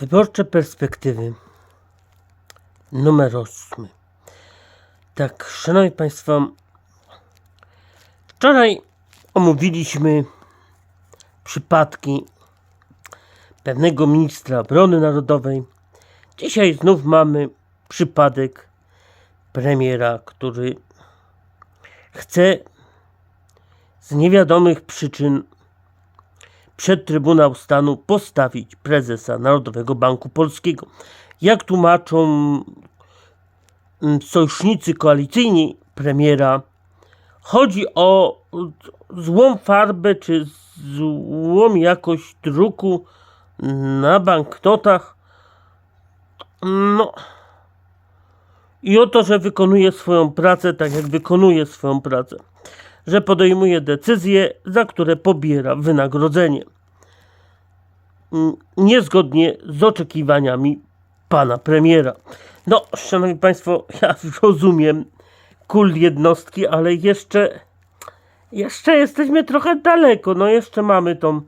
Wyborcze perspektywy. Numer 8. Tak, szanowni państwo, wczoraj omówiliśmy przypadki pewnego ministra obrony narodowej. Dzisiaj znów mamy przypadek premiera, który chce z niewiadomych przyczyn przed Trybunał Stanu postawić prezesa Narodowego Banku Polskiego. Jak tłumaczą mm, sojusznicy koalicyjni premiera, chodzi o złą farbę czy złą jakość druku na banknotach. No. I o to, że wykonuje swoją pracę tak, jak wykonuje swoją pracę że podejmuje decyzje, za które pobiera wynagrodzenie. Mm, Niezgodnie z oczekiwaniami pana premiera. No, szanowni państwo, ja rozumiem kul jednostki, ale jeszcze, jeszcze jesteśmy trochę daleko. No, jeszcze mamy tą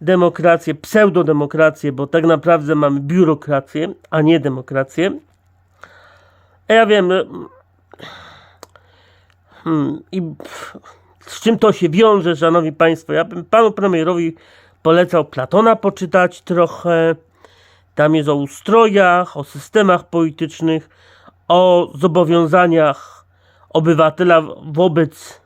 demokrację, pseudodemokrację, bo tak naprawdę mamy biurokrację, a nie demokrację. A ja wiem, Hmm, I pff, z czym to się wiąże, szanowni państwo? Ja bym panu premierowi polecał Platona poczytać trochę. Tam jest o ustrojach, o systemach politycznych, o zobowiązaniach obywatela wobec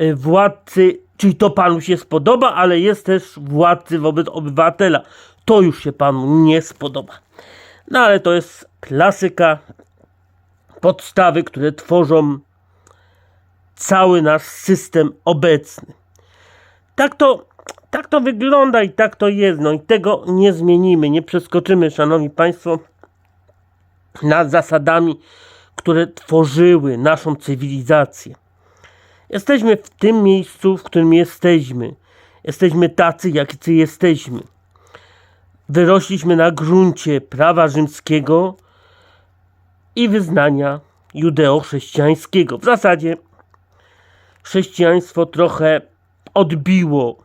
y, władcy. Czyli to panu się spodoba, ale jest też władcy wobec obywatela. To już się panu nie spodoba. No ale to jest klasyka, podstawy, które tworzą cały nasz system obecny. Tak to, tak to wygląda i tak to jest. No i tego nie zmienimy, nie przeskoczymy, szanowni państwo, nad zasadami, które tworzyły naszą cywilizację. Jesteśmy w tym miejscu, w którym jesteśmy. Jesteśmy tacy, jacy jesteśmy. Wyrośliśmy na gruncie prawa rzymskiego i wyznania judeo-chrześcijańskiego. W zasadzie chrześcijaństwo trochę odbiło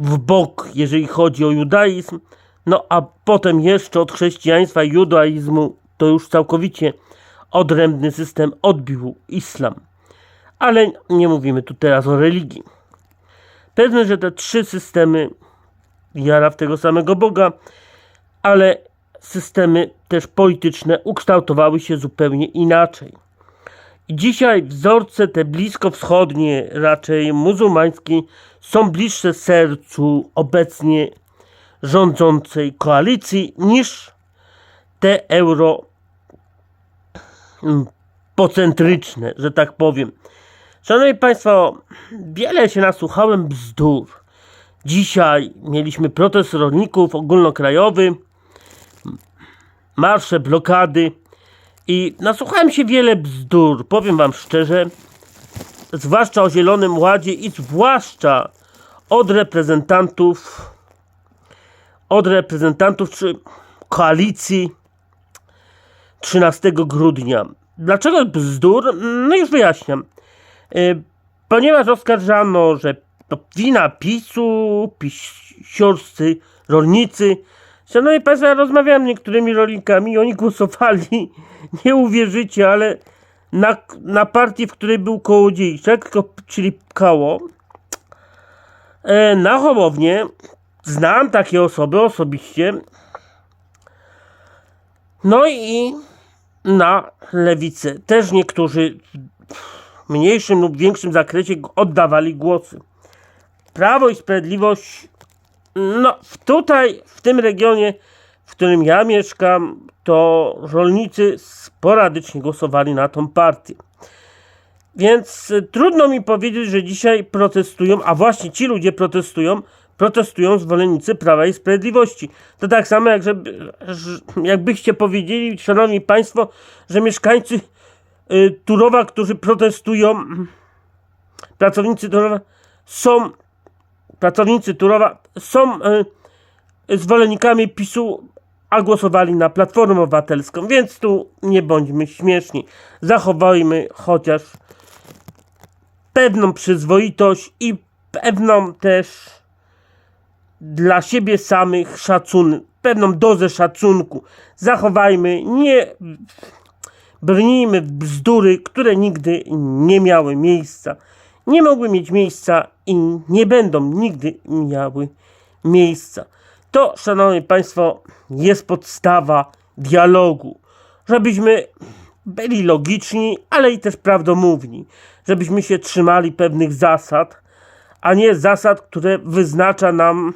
w bok, jeżeli chodzi o judaizm, no a potem jeszcze od chrześcijaństwa i judaizmu to już całkowicie odrębny system odbił islam. Ale nie mówimy tu teraz o religii. Pewne, że te trzy systemy wiara w tego samego Boga, ale systemy też polityczne ukształtowały się zupełnie inaczej. Dzisiaj wzorce te bliskowschodnie, raczej muzułmańskie, są bliższe sercu obecnie rządzącej koalicji niż te euro mm, że tak powiem. Szanowni Państwo, wiele się nasłuchałem bzdur. Dzisiaj mieliśmy protest rolników ogólnokrajowy, marsze, blokady. I nasłuchałem się wiele bzdur, powiem wam szczerze, zwłaszcza o Zielonym Ładzie i zwłaszcza od reprezentantów od reprezentantów czy koalicji 13 grudnia. Dlaczego bzdur? No już wyjaśniam. Y, ponieważ oskarżano, że to wina PiSu, pisiorscy rolnicy. Szanowni Państwo, ja rozmawiałem z niektórymi rolnikami i oni głosowali nie uwierzycie, ale na, na partii, w której był Kołodziejczak, czyli Kało, e, na Hołownię, znam takie osoby osobiście, no i na lewicę. Też niektórzy w mniejszym lub większym zakresie oddawali głosy. Prawo i Sprawiedliwość, no tutaj, w tym regionie, w którym ja mieszkam, to rolnicy sporadycznie głosowali na tą partię. Więc y, trudno mi powiedzieć, że dzisiaj protestują, a właśnie ci ludzie protestują, protestują zwolennicy Prawa i Sprawiedliwości. To tak samo, jak żeby, jakbyście powiedzieli, szanowni państwo, że mieszkańcy y, Turowa, którzy protestują, pracownicy Turowa są, pracownicy Turowa są y, zwolennikami PiSu, a głosowali na Platformę Obywatelską, więc tu nie bądźmy śmieszni. Zachowajmy chociaż pewną przyzwoitość i pewną też dla siebie samych szacun, pewną dozę szacunku. Zachowajmy, nie brnijmy w bzdury, które nigdy nie miały miejsca. Nie mogły mieć miejsca i nie będą nigdy miały miejsca. To, szanowni państwo, jest podstawa dialogu. Żebyśmy byli logiczni, ale i też prawdomówni. Żebyśmy się trzymali pewnych zasad, a nie zasad, które wyznacza nam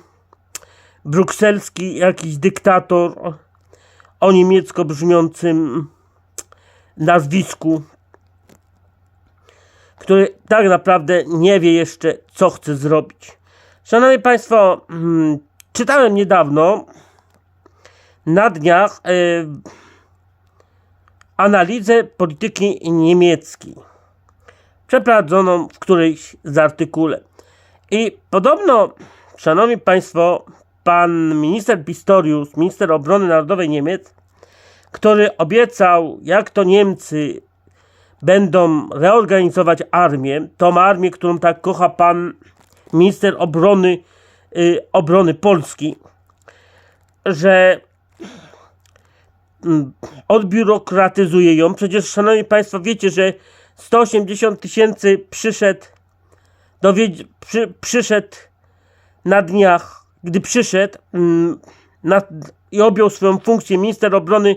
brukselski jakiś dyktator o niemiecko brzmiącym nazwisku, który tak naprawdę nie wie jeszcze, co chce zrobić. Szanowni Państwo, mm, czytałem niedawno na dniach e, analizę polityki niemieckiej, przeprowadzoną w którejś z artykule. I podobno, Szanowni Państwo, pan minister Pistorius, minister obrony narodowej Niemiec, który obiecał, jak to Niemcy będą reorganizować armię, tą armię, którą tak kocha pan minister obrony, y, obrony Polski, że mm, odbiurokratyzuje ją. Przecież, szanowni państwo, wiecie, że 180 tysięcy przyszedł, przy, przyszedł na dniach, gdy przyszedł mm, na, i objął swoją funkcję minister obrony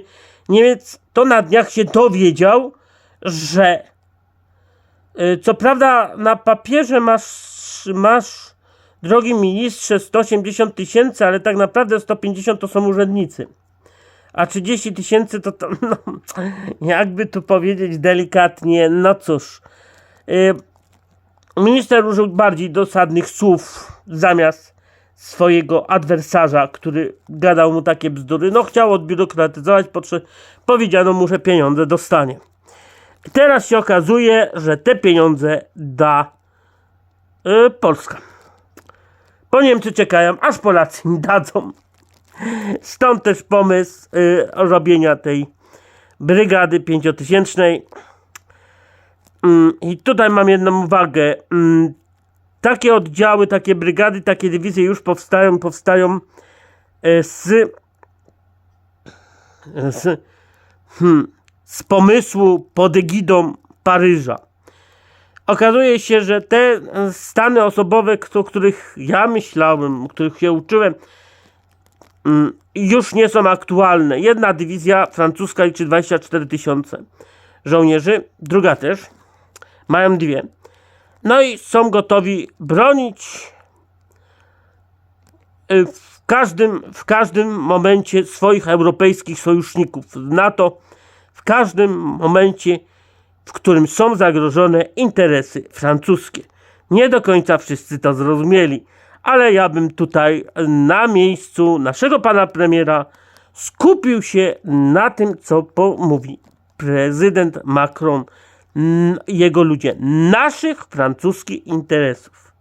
Niemiec, to na dniach się dowiedział, że y, co prawda na papierze masz, masz drogi ministrze 180 tysięcy, ale tak naprawdę 150 to są urzędnicy. A 30 tysięcy to, to no, jakby tu powiedzieć delikatnie, no cóż. Y, minister użył bardziej dosadnych słów zamiast swojego adwersarza, który gadał mu takie bzdury. No chciał odbiurokratyzować, potrze- powiedziano mu, że pieniądze dostanie. Teraz się okazuje, że te pieniądze da y, Polska. Bo Niemcy czekają, aż Polacy im dadzą. Stąd też pomysł y, robienia tej brygady pięciotysięcznej. Mm, I tutaj mam jedną uwagę. Mm, takie oddziały, takie brygady, takie dywizje już powstają, powstają e, z, z, hmm, z pomysłu pod egidą Paryża. Okazuje się, że te stany osobowe, o których ja myślałem, o których się uczyłem, mm, już nie są aktualne. Jedna dywizja francuska liczy 24 tysiące żołnierzy, druga też. Mają dwie. No i są gotowi bronić y, w każdym, w każdym momencie swoich europejskich sojuszników NATO, w każdym momencie, w którym są zagrożone interesy francuskie. Nie do końca wszyscy to zrozumieli, ale ja bym tutaj na miejscu naszego pana premiera skupił się na tym, co mówi prezydent Macron jego ludzie, naszych francuskich interesów.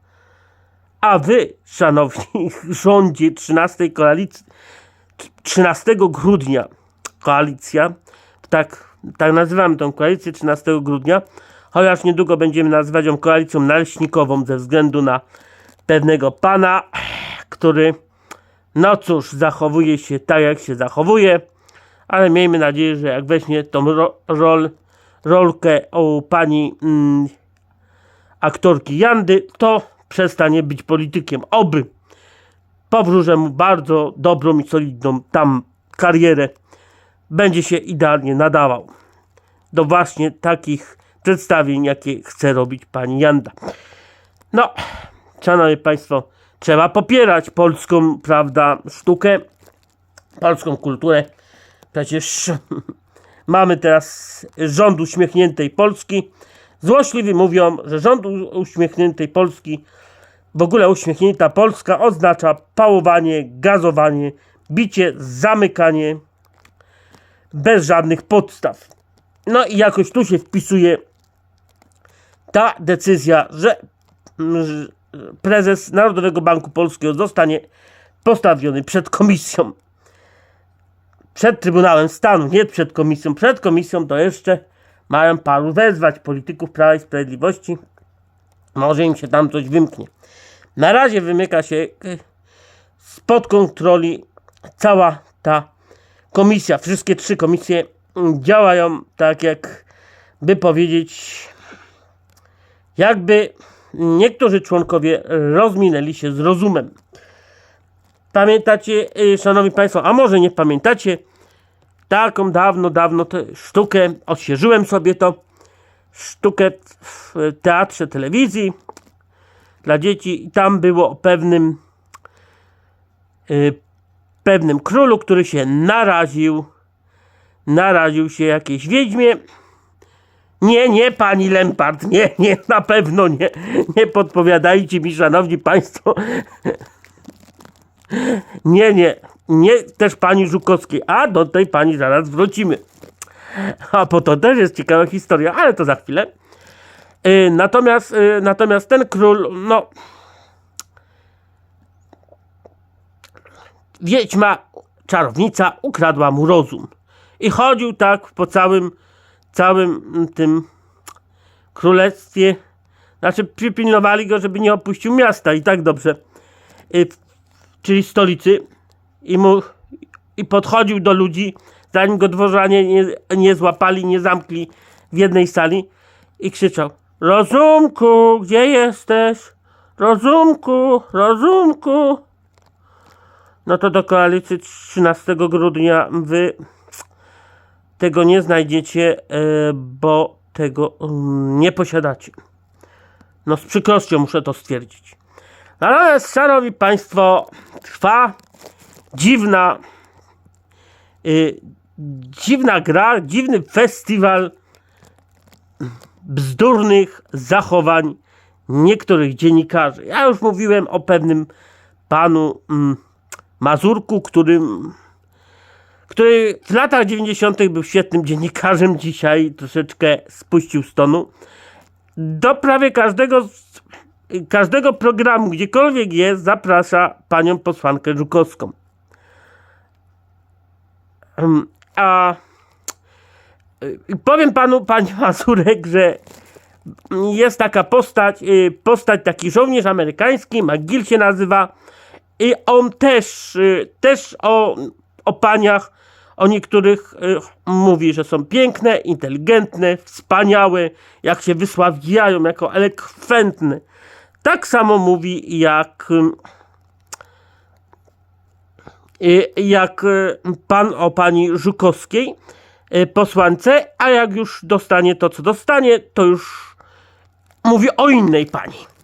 A wy, szanowni rządzie 13 koalicji, 13 grudnia, koalicja, tak, tak nazywamy tą koalicję 13 grudnia, chociaż niedługo będziemy nazywać ją koalicją naleśnikową ze względu na pewnego pana, który, no cóż, zachowuje się tak, jak się zachowuje, ale miejmy nadzieję, że jak weźmie tą ro- rol, rolkę o pani mm, aktorki Jandy, to przestanie być politykiem. Oby powróżę mu bardzo dobrą i solidną tam karierę. Będzie się idealnie nadawał do właśnie takich przedstawień, jakie chce robić pani Janda. No, szanowni państwo, trzeba popierać polską, prawda, sztukę, polską kulturę. Przecież mamy teraz rząd uśmiechniętej Polski. Złośliwi mówią, że rząd uśmiechniętej Polski, w ogóle uśmiechnięta Polska oznacza pałowanie, gazowanie, bicie, zamykanie bez żadnych podstaw. No i jakoś tu się wpisuje ta decyzja, że mm, że prezes Narodowego Banku Polskiego zostanie postawiony przed komisją przed Trybunałem Stanu, nie przed komisją. Przed komisją to jeszcze mają paru wezwać polityków Prawa i Sprawiedliwości. Może im się tam coś wymknie. Na razie wymyka się y, spod kontroli cała ta komisja. Wszystkie trzy komisje działają tak, jak by powiedzieć, jakby niektórzy członkowie rozminęli się z rozumem. Pamiętacie, y, szanowni państwo, a może nie pamiętacie, taką dawno, dawno tę sztukę, odświeżyłem sobie to, sztukę w teatrze telewizji dla dzieci i tam było o pewnym y, pewnym królu, który się naraził naraził się jakiejś wiedźmie nie, nie, pani Lempart, nie, nie, na pewno nie, nie podpowiadajcie mi, szanowni państwo. Nie, nie, nie też pani Żukowskiej, a do tej pani zaraz wrócimy. A po to też jest ciekawa historia, ale to za chwilę. Yy, natomiast, yy, natomiast ten król, no. Wiedźma, czarownica ukradła mu rozum. I chodził tak po całym, całym tym królestwie. Znaczy, przypilnowali go, żeby nie opuścił miasta i tak dobrze. Yy, czyli stolicy. I mu i podchodził do ludzi, zanim go dworzanie nie, nie złapali, nie zamkli w jednej sali i krzyczał Rozumku, gdzie jesteś? Rozumku, rozumku. No to do koalicji 13 grudnia wy tego nie znajdziecie, e, bo tego mm, nie posiadacie. No z przykrością muszę to stwierdzić. Natomiast, szanowni państwo, trwa dziwna y, dziwna gra, dziwny festiwal bzdurnych zachowań niektórych dziennikarzy. Ja już mówiłem o pewnym panu mm, Mazurku, którym, który w latach 90. był świetnym dziennikarzem, dzisiaj troszeczkę spuścił z tonu. Do prawie każdego, każdego programu, gdziekolwiek jest, zaprasza panią posłankę Żukowską. A y, powiem panu, panie Mazurek, że jest taka postać, y, postać taki żołnierz amerykański, McGill się nazywa i on też, y, też o, o paniach, o niektórych y, mówi, że są piękne, inteligentne, wspaniałe, jak się wysławiają jako elekwentne. Tak samo mówi jak y, jak pan o pani Żukowskiej, posłance, a jak już dostanie to, co dostanie, to już mówi o innej pani.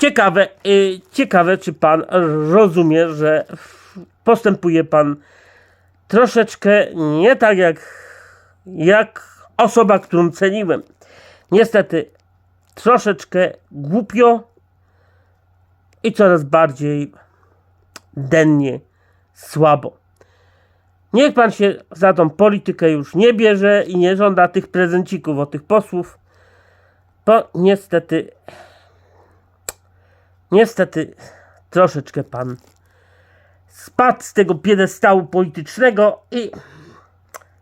Ciekawe, y, ciekawe, czy pan rozumie, że postępuje pan troszeczkę nie tak jak, jak osoba, którą ceniłem. Niestety, troszeczkę głupio i coraz bardziej dennie słabo. Niech pan się za tą politykę już nie bierze i nie żąda tych prezencików od tych posłów, bo niestety, niestety troszeczkę pan spadł z tego piedestału politycznego i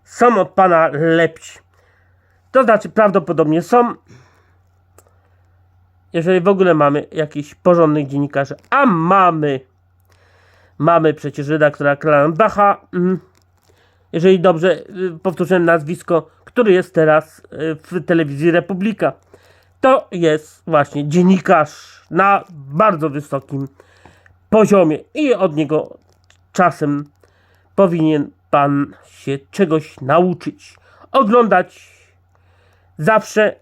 są od pana lepsi. To znaczy prawdopodobnie są, jeżeli w ogóle mamy jakichś porządnych dziennikarzy, a mamy Mamy przecież redaktora Klarenbacha, mm, jeżeli dobrze y, powtórzyłem nazwisko, który jest teraz y, w telewizji Republika. To jest właśnie dziennikarz na bardzo wysokim poziomie i od niego czasem powinien pan się czegoś nauczyć. Oglądać zawsze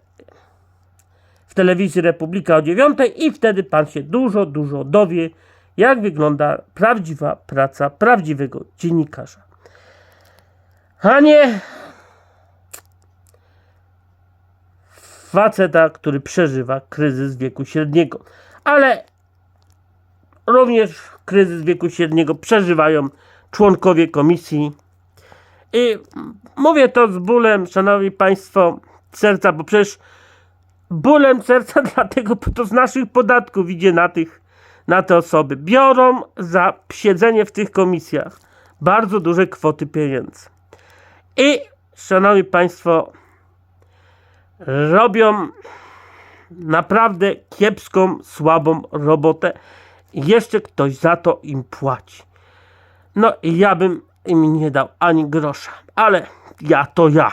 w telewizji Republika o 9 i wtedy pan się dużo, dużo dowie, jak wygląda prawdziwa praca prawdziwego dziennikarza. A faceta, który przeżywa kryzys wieku średniego. Ale również kryzys wieku średniego przeżywają członkowie komisji. I mówię to z bólem, szanowni państwo, serca, bo przecież bólem serca dlatego, bo to z naszych podatków idzie na tych, na te osoby. Biorą za siedzenie w tych komisjach bardzo duże kwoty pieniędzy. I, szanowni państwo, robią naprawdę kiepską, słabą robotę. Jeszcze ktoś za to im płaci. No i ja bym im nie dał ani grosza, ale ja to ja,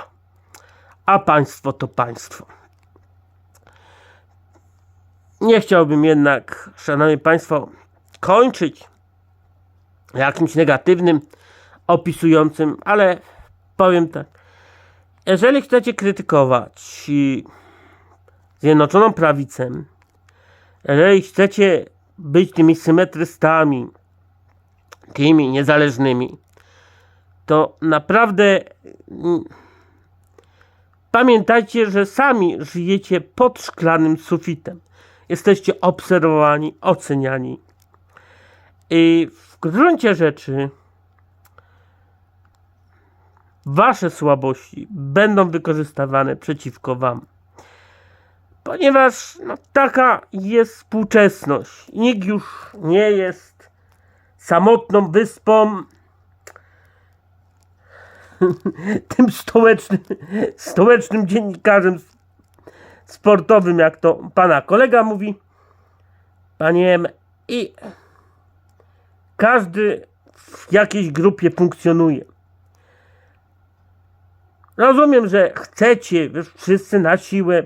a państwo to państwo. Nie chciałbym jednak, szanowni państwo, kończyć jakimś negatywnym, opisującym, ale powiem tak. Jeżeli chcecie krytykować Zjednoczoną Prawicę, jeżeli chcecie być tymi symetrystami, tymi niezależnymi, to naprawdę mm, pamiętajcie, że sami żyjecie pod szklanym sufitem. Jesteście obserwowani, oceniani. I w gruncie rzeczy wasze słabości będą wykorzystywane przeciwko wam. Ponieważ no, taka jest współczesność. Nikt już nie jest samotną wyspą tym stołecznym, stołecznym dziennikarzem sportowym, jak to pana kolega mówi. Panie M. I każdy w jakiejś grupie funkcjonuje. Rozumiem, że chcecie wiesz, wszyscy na siłę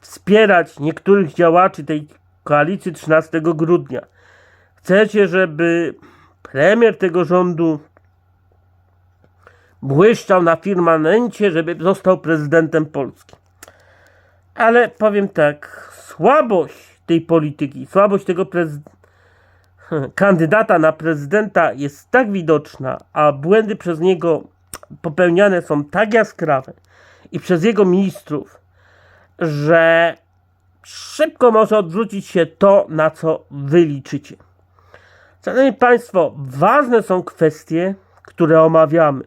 wspierać niektórych działaczy tej koalicji 13 grudnia. Chcecie, żeby premier tego rządu błyszczał na firmamencie, żeby został prezydentem Polski. Ale powiem tak, słabość tej polityki, słabość tego kandydata na prezydenta jest tak widoczna, a błędy przez niego popełniane są tak jaskrawe i przez jego ministrów, że szybko może odwrócić się to, na co wy liczycie. Szanowni Państwo, ważne są kwestie, które omawiamy.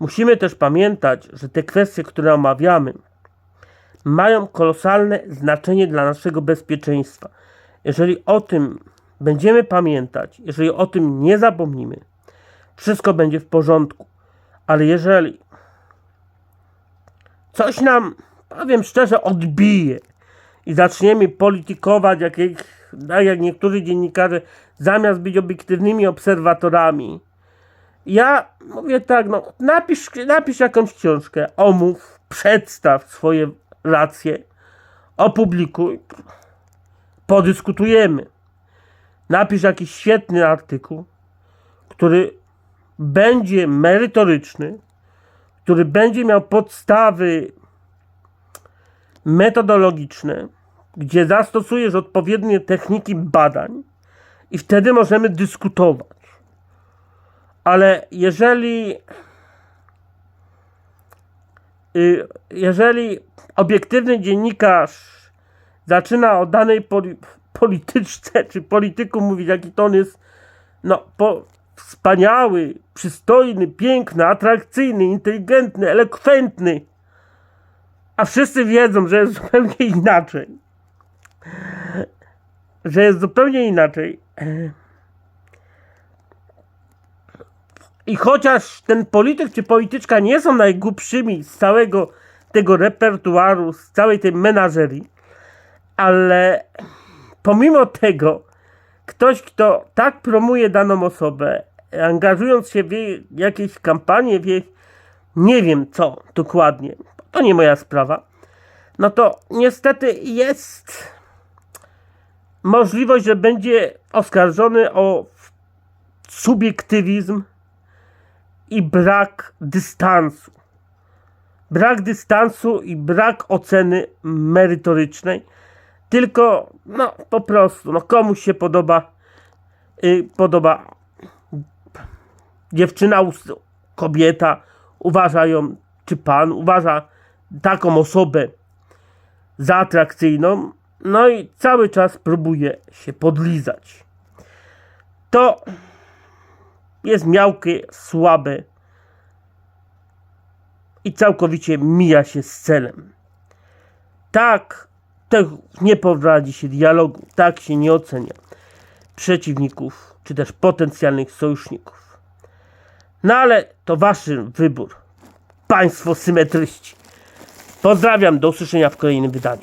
Musimy też pamiętać, że te kwestie, które omawiamy, mają kolosalne znaczenie dla naszego bezpieczeństwa. Jeżeli o tym będziemy pamiętać, jeżeli o tym nie zapomnimy, wszystko będzie w porządku. Ale jeżeli coś nam, powiem szczerze, odbije i zaczniemy politykować, jak, jak, jak niektórzy dziennikarze, zamiast być obiektywnymi obserwatorami, ja mówię tak, no napisz, napisz jakąś książkę, omów, przedstaw swoje racje, opublikuj, podyskutujemy. Napisz jakiś świetny artykuł, który będzie merytoryczny, który będzie miał podstawy metodologiczne, gdzie zastosujesz odpowiednie techniki badań i wtedy możemy dyskutować. Ale jeżeli y, jeżeli obiektywny dziennikarz zaczyna o danej poli polityczce czy polityku mówić, jaki to on jest no, po, wspaniały, przystojny, piękny, atrakcyjny, inteligentny, elokwentny, a wszyscy wiedzą, że jest zupełnie inaczej. Że jest zupełnie inaczej. I chociaż ten polityk czy polityczka nie są najgłupszymi z całego tego repertuaru, z całej tej menażerii, ale pomimo tego, ktoś, kto tak promuje daną osobę, angażując się w jakieś kampanie, w jej nie wiem co dokładnie, to nie moja sprawa, no to niestety jest możliwość, że będzie oskarżony o subiektywizm i brak dystansu. Brak dystansu i brak oceny merytorycznej. Tylko, no po prostu, no komuś się podoba, y, podoba dziewczyna, kobieta, uważa ją, czy pan uważa taką osobę za atrakcyjną, no i cały czas próbuje się podlizać. To jest miałkie, słabe i całkowicie mija się z celem. Tak, tak nie prowadzi się dialogu, tak się nie ocenia przeciwników, czy też potencjalnych sojuszników. No ale to wasz wybór, państwo symetryści. Pozdrawiam, do usłyszenia w kolejnym wydaniu.